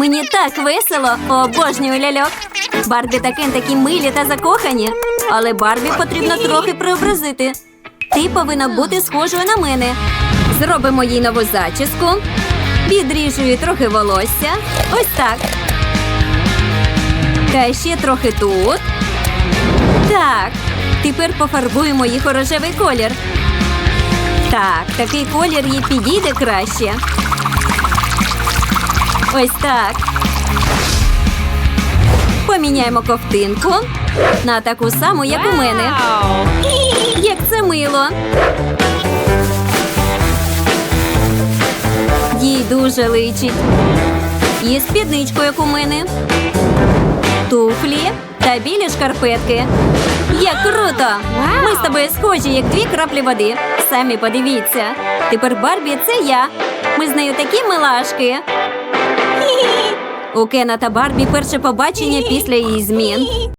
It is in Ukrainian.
Мені так весело, обожнюю ляльок. Барбі та Кен такі милі та закохані. Але Барбі потрібно трохи преобразити. Ти повинна бути схожою на мене. Зробимо їй нову зачіску. Відріжу трохи волосся. Ось так. Та ще трохи тут. Так. Тепер пофарбуємо їх у рожевий колір. Так, такий колір їй підійде краще. Ось так. Поміняємо ковтинку на таку саму, як у мене. Як це мило. Їй дуже личить. І спідничку, як у мене. Туфлі та білі шкарпетки. Як круто! Ми з тобою схожі, як дві краплі води. Самі подивіться. Тепер Барбі це я. Ми з нею такі милашки. У Кена та Барбі перше побачення після її змін.